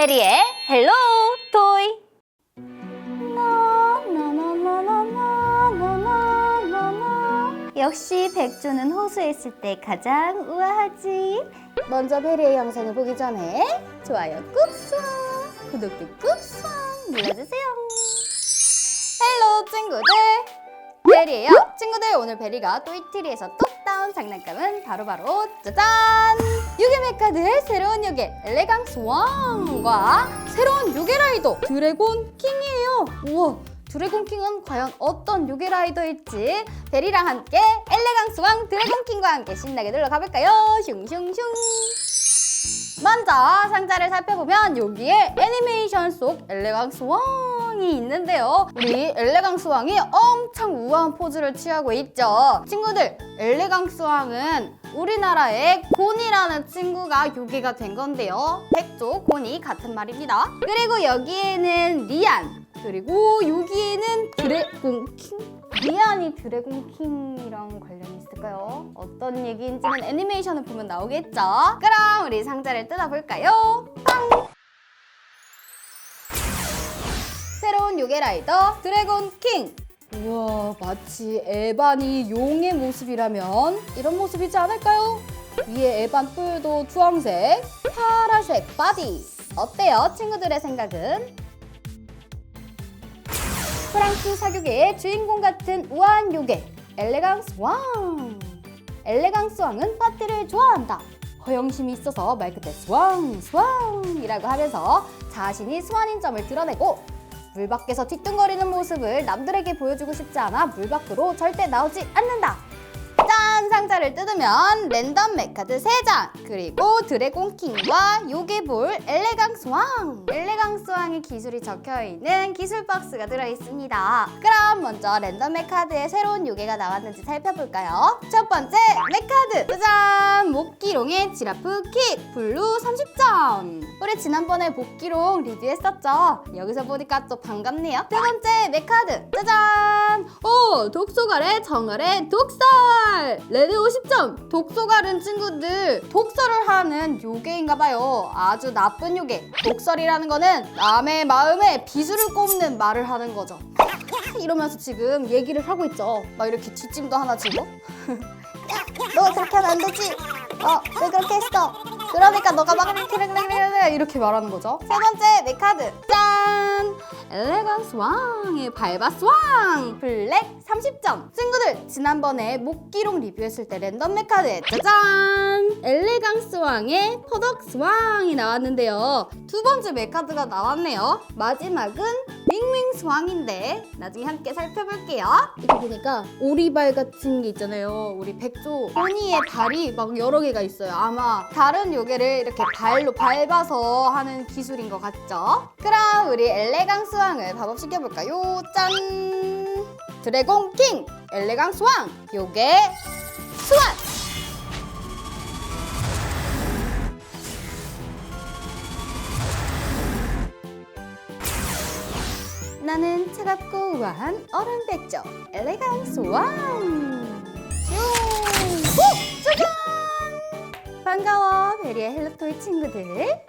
베리의 헬로 토이. 역시 백조는 호수에 있을 때 가장 우아하지. 먼저 베리의 영상을 보기 전에 좋아요 꾹 구독도 꾹 눌러주세요. 헬로 친구들. 베리예요. 친구들 오늘 베리가 또이트리에서 뚝 따온 장난감은 바로바로 짜잔 유게메카드의 새로운 요괴 엘레강스 왕과 새로운 요괴 라이더 드래곤 킹이에요 우와 드래곤 킹은 과연 어떤 요괴 라이더일지 베리랑 함께 엘레강스 왕 드래곤 킹과 함께 신나게 놀러 가볼까요 슝슝슝 먼저 상자를 살펴보면 여기에 애니메이션 속 엘레강스 왕이 있는데요. 우리 엘레강스 왕이 엄청 우아한 포즈를 취하고 있죠. 친구들, 엘레강스 왕은 우리나라의 곤이라는 친구가 요괴가 된 건데요. 백조, 곤이 같은 말입니다. 그리고 여기에는 리안, 그리고 여기에는 드래곤 킹? 리안이 드래곤 킹이랑 관련이 있을까요? 어떤 얘기인지는 애니메이션을 보면 나오겠죠? 그럼 우리 상자를 뜯어볼까요? 빵! 새로운 요괴 라이더 드래곤 킹! 우와 마치 에반이 용의 모습이라면 이런 모습이지 않을까요? 위에 에반 뿔도 주황색, 파란색 바디 어때요 친구들의 생각은? 프랑스 사교계의 주인공 같은 우아한 요괴 엘레강스 왕 엘레강스 왕은 파티를 좋아한다 허영심이 있어서 말 그대로 스왕 스왕이라고 하면서 자신이 스완인 점을 드러내고 물 밖에서 뒤뚱거리는 모습을 남들에게 보여주고 싶지 않아 물 밖으로 절대 나오지 않는다 짠! 상자를 뜯으면 랜덤 메카드 3장 그리고 드래곤 킹과 요괴볼 엘레강스 왕 엘레강스 왕의 기술이 적혀있는 기술 박스가 들어있습니다 그럼 먼저 랜덤 메카드에 새로운 요괴가 나왔는지 살펴볼까요? 첫 번째 메카드 짜잔! 목기롱의 지라프 킷 블루 30점 우리 지난번에 목기롱 리뷰했었죠 여기서 보니까 또 반갑네요 두 번째 메카드 짜잔! 오! 독소갈의 정갈의 독설! 레드 50점! 독소갈은 친구들 독설을 하는 요괴인가봐요. 아주 나쁜 요괴. 독설이라는 거는 남의 마음에 비수를 꼽는 말을 하는 거죠. 이러면서 지금 얘기를 하고 있죠. 막 이렇게 뒷짐도 하나. 야, 너 그렇게 하면 안 되지. 어, 왜 그렇게 했어? 그러니까 너가 막 이렇게 이렇게 말하는 거죠. 세 번째 메카드. 짠! 엘레강 스 왕의 발바 스 왕 블랙 30점. 친구들 지난번에 목기록 리뷰했을 때 랜덤 메카드 짜잔! 엘레강 스 왕의 퍼덕 스 왕이 나왔는데요. 두 번째 메카드가 나왔네요. 마지막은 윙윙 스 왕인데 나중에 함께 살펴볼게요. 이거 보니까 오리발 같은 게 있잖아요. 우리 백조 포니의 발이 막 여러 개가 있어요. 아마 다른 요괴를 이렇게 발로 밟아서 하는 기술인 것 같죠? 그럼 우리 엘레강스 왕을 밥업시켜볼까요? 짠! 드래곤 킹! 엘레강스 왕! 요괴 수완! 나는 차갑고 우아한 얼음 백조 엘레강스 왕! 슝! 오! 짜잔! 반가워 베리의 헬로토이 친구들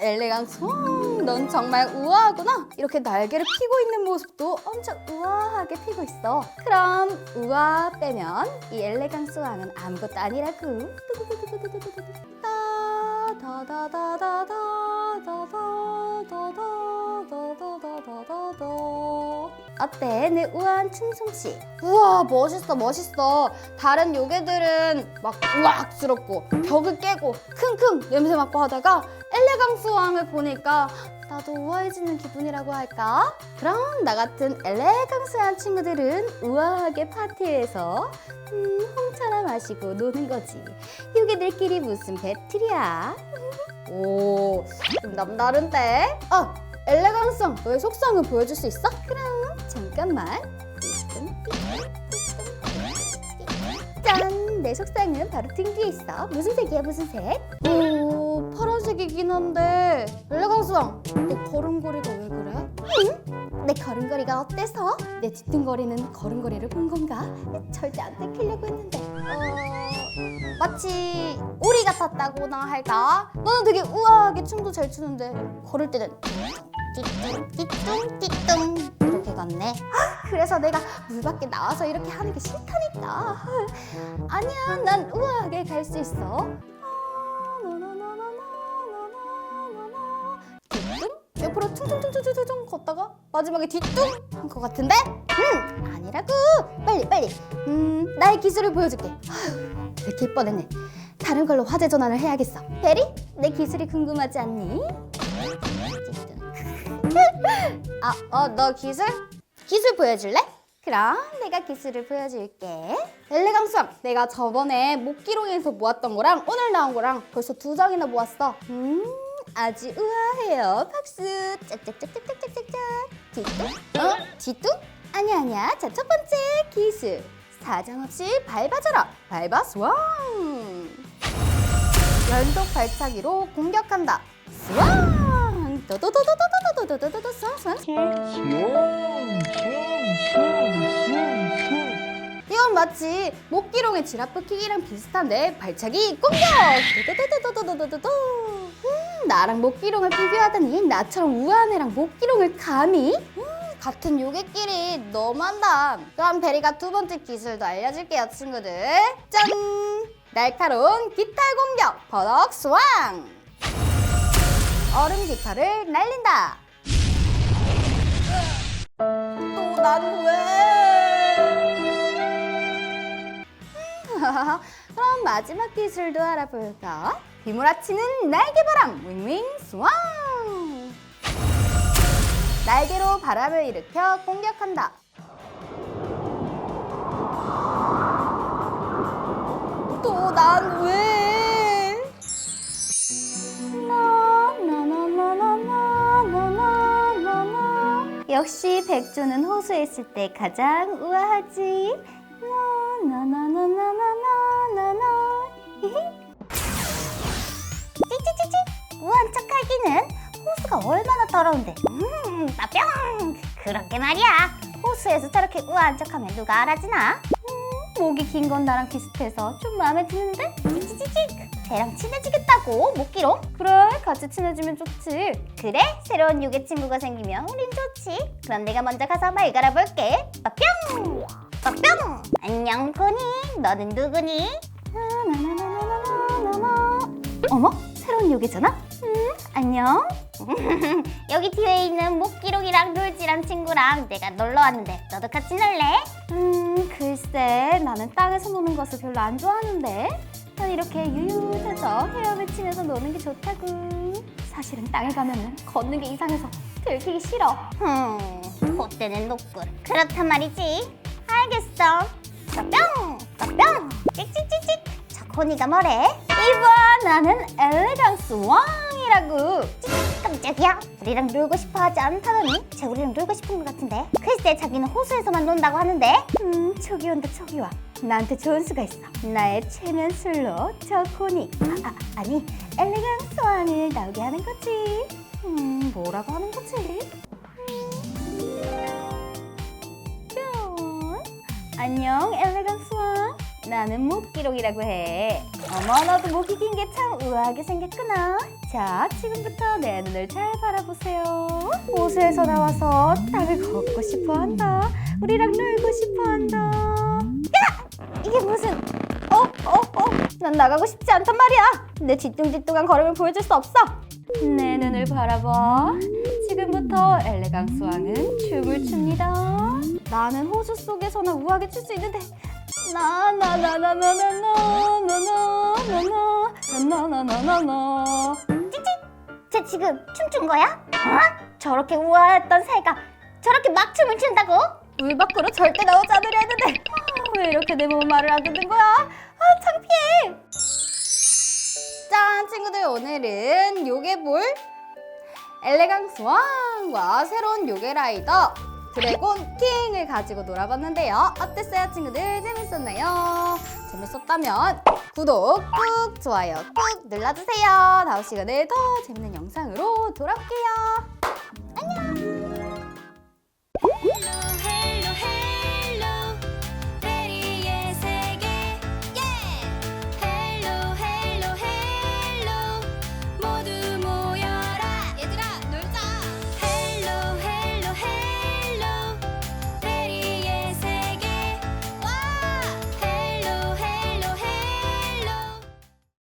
엘레강스 왕! 넌 정말 우아하구나 이렇게 날개를 피고 있는 모습도 엄청 우아하게 피고 있어 그럼 우아 빼면 이 엘레강스 왕은 아무것도 아니라고 다다다다다다다다다다다다다다다 어때 내 우아한 춤솜씨 우와 멋있어 멋있어 다른 요괴들은 막 우악스럽고 벽을 깨고 킁킁 냄새 맡고 하다가 엘레강스 왕을 보니까 나도 우아해지는 기분이라고 할까? 그럼 나 같은 엘레강스한 친구들은 우아하게 파티에서 음, 홍차나 마시고 노는 거지 요괴들끼리 무슨 배틀이야 오, 좀 남다른데? 어, 엘레강성, 너의 속성을 보여줄 수 있어? 그럼 잠깐만. 짠! 내 속성은 바로 등 뒤에 있어. 무슨 색이야, 무슨 색? 오, 파란색이긴 한데. 엘레강성, 너 걸음걸이가 왜 그래? 응? 내 걸음걸이가 어때서? 내 뒤뚱거리는 걸음걸이를 본 건가? 절대 안 들키려고 했는데. 어, 마치 오리 같았다고나 할까? 너는 되게 우아하게 춤도 잘 추는데 걸을 때는 띠뚱 띠뚱 띠뚱 되겠네. 그래서 내가 물 밖에 나와서 이렇게 하는 게 싫다니까. 아니야, 난 우아하게 갈 수 있어. 옆으로 퉁퉁퉁퉁퉁퉁 걷다가 마지막에 뒤뚱 한 것 같은데? 음, 아니라고. 빨리 빨리. 음, 나의 기술을 보여줄게. 되게 기뻐했네. 다른 걸로 화제 전환을 해야겠어. 베리, 내 기술이 궁금하지 않니? 아, 어, 너 기술? 기술 보여줄래? 그럼 내가 기술을 보여줄게. 엘레강스왕, 내가 저번에 목기롱에서 모았던 거랑 오늘 나온 거랑 벌써 두 장이나 모았어. 음, 아주 우아해요. 박수. 짝짝짝짝짝짝짝. 뒤뚱? 어? 뒤뚱? 아니야, 아니야. 자, 첫 번째 기술. 사정없이 밟아줘라. 밟아 스왕. 연속 발차기로 공격한다. 스왕. 도도도도도도도도도도도. 이건 마치 목기롱의 지라프 킥이랑 비슷한데 발차기 공격! 도도도도도도도도도 음, 나랑 목기롱을 비교하다니 나처럼 우아한 애랑 목기롱을 감히? 음, 같은 요괴끼리 너무한다 그럼 베리가 두 번째 기술도 알려줄게요 친구들 짠! 날카로운 깃털 공격 버럭 스왕 얼음 깃털을 날린다 또 난 왜? 그럼 마지막 기술도 알아볼까? 휘몰아치는 날개바람 윙윙 스왕 날개로 바람을 일으켜 공격한다 또 난 왜? 역시 백조는 호수에 있을 때 가장 우아하지. 나나나나나나나나 찌찌찌찌. 우한 척하기는 호수가 얼마나 더러운데. 음 나뿅. 그렇게 말이야. 호수에서 저렇게 우아한 척하면 누가 알아주나? 음, 목이 긴 건 나랑 비슷해서 좀 마음에 드는데? 찌찌찌찌 쟤랑 친해지겠다고 목기롱? 그래 같이 친해지면 좋지. 그래 새로운 유괴 친구가 생기면 우린 좋지. 그럼 내가 먼저 가서 말 갈아볼게. 빠뿅! 빠뿅! 안녕 코니. 너는 누구니? 아, 나나나나나나나. 어머 새로운 유괴잖아? 음 안녕. 여기 뒤에 있는 목기록이랑 돌지랑 친구랑 내가 놀러 왔는데 너도 같이 놀래? 음 글쎄 나는 땅에서 노는 것을 별로 안 좋아하는데. 이렇게 유유해서 헤엄을 치면서 노는 게 좋다고. 사실은 땅에 가면은 걷는 게 이상해서 들키기 싫어. 흠 콧대는 높군 그렇단 말이지. 알겠어. 뿅! 뿅! 찍찍찍찍 저 코니가 뭐래? 이봐 나는 엘레강스 왕이라고. 찍, 깜짝이야. 우리랑 놀고 싶어 하지 않다더니 쟤 우리랑 놀고 싶은 것 같은데. 글쎄 자기는 호수에서만 논다고 하는데. 음 저기 온다 저기 와 나한테 좋은 수가 있어. 나의 최면 술로 저 코니. 아, 아 아니 엘레강스 왕을 나오게 하는 거지. 음 뭐라고 하는 거지? 뿅 안녕 엘레강스 왕 나는 목기록이라고 해. 어머 너도 목이 긴 게 참 우아하게 생겼구나. 자 지금부터 내 눈을 잘 바라보세요. 호수에서 나와서 땅을 걷고 싶어 한다. 우리랑 놀고 싶어 한다. 야! 이게 무슨 어? 어? 어? 난 나가고 싶지 않단 말이야 내 뒤뚱뒤뚱한 걸음을 보여줄 수 없어 내 눈을 바라봐 지금부터 엘레강스 왕은 춤을 춥니다 나는 호수 속에서나 우아하게 출 수 있는데 나나나나나나나나나나나나나나나나 찌찌 쟤 지금 춤춘 거야? 어? 저렇게 우아했던 새가 저렇게 막 춤을 춘다고? 물 밖으로 절대 나오지 않으려 했는데 아, 왜 이렇게 내 몸은 말을 안 듣는 거야? 아 창피해 짠 친구들 오늘은 요괴볼 엘레강스 왕과 새로운 요괴 라이더 드래곤 킹을 가지고 놀아봤는데요. 어땠어요, 친구들? 재밌었나요? 재밌었다면 구독 꾹, 좋아요 꾹 눌러주세요. 다음 시간에 더 재밌는 영상으로 돌아올게요.